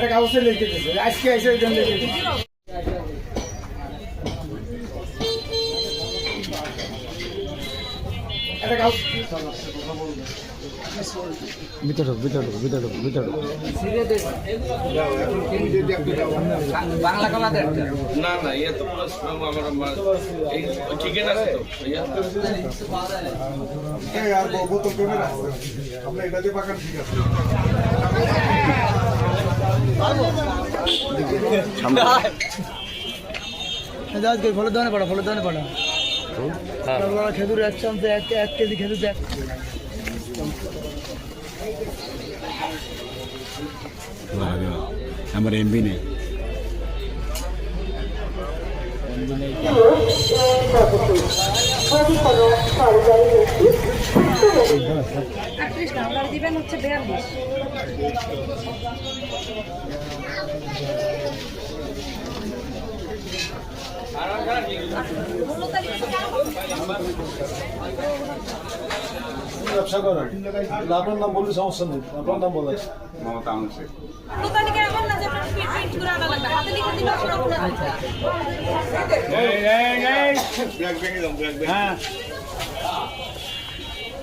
একটা কাগজে লিখে দিয়েছে আজকে এসে ওই জন্য লিখে দিয়েছে ভিতরে ভিতরে ভিতরে ভিতরে বাংলা কলা না না ইয়ে তো আছে তো আর বোতল আমরা এটা দিয়ে পাকান ঠিক আছে। আজকে ফলের দোকানে পাঠা ফলের দোকানে পাঠা খেজুর এক চামচে এক এক কেজি খেজুর দেখ আমার এমবি নেই। আটত্রিশ না ওনারা দিবেন হচ্ছে বিয়াল্লিশ। ব্যবসা করেন। আপনার নাম বললে সমস্যা নেই আপনার নাম বলে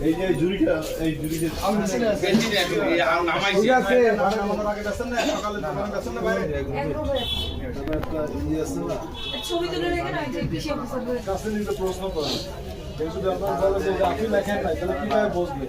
এই যে ইয়ে মানে ইয়ে নিতে প্রশ্ন করেন আপনি লেখেন নাই তাহলে কীভাবে বসবে